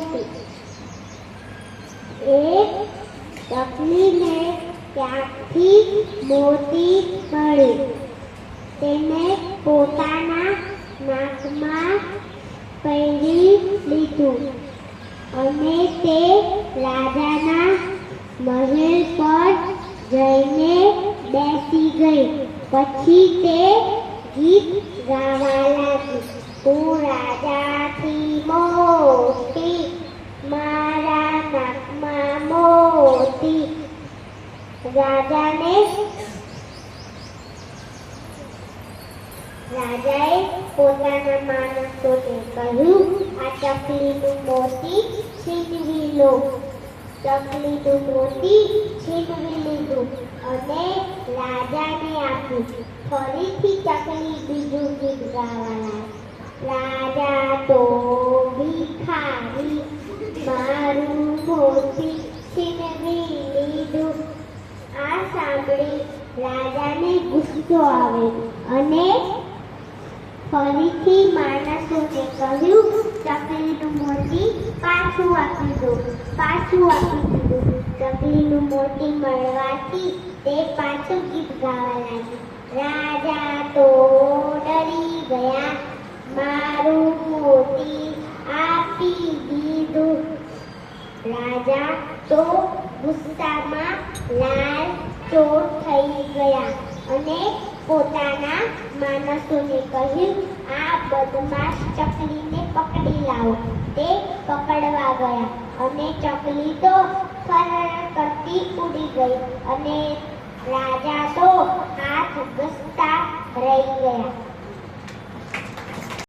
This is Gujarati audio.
મોતી એક તકલીને ત્યાંથી મોતી મળી તેને પોતાના નાકમાં પહેરી લીધું અને તે રાજાના મહેલ પર જઈને બેસી ગઈ પછી તે ગીત ગાવા લાગી હું રાજાથી મોટી મારા નાકમાં મોતી રાજાને રાજાએ પોતાના માણસોને કહ્યું, આ ચકલીનું મોતી છીનવી લો. ચકલીનું મોતી છીનવી લીધું અને રાજાને આપ્યું. ફરીથી ચકલી બીજું ગીત ગાવા રાજા તો ભિખારી મારું મોતી છીનવી લીધું સાંભળી રાજાને ગુસ્સો આવે અને ફરીથી માણસોને કહ્યું, ચકલીનું મોતી પાછું આપી દો, પાછું આપી દીધું. ચકલીનું મોતી મળવાથી તે પાછું ગીત ગાવા લાગી રાજા તો ડરી ગયા, મારું મોતી આપી દીધું. રાજા તો ગુસ્સામાં લાલ ચોર થઈ ગયા અને પોતાના માણસોને કહ્યું, આ બદમાશ ચકલીને પકડી લાવો. તે પકડવા ગયા અને ચકલી તો ફરણ કરતી ઉડી ગઈ અને રાજા તો હાથ ઘસતા રહી ગયા.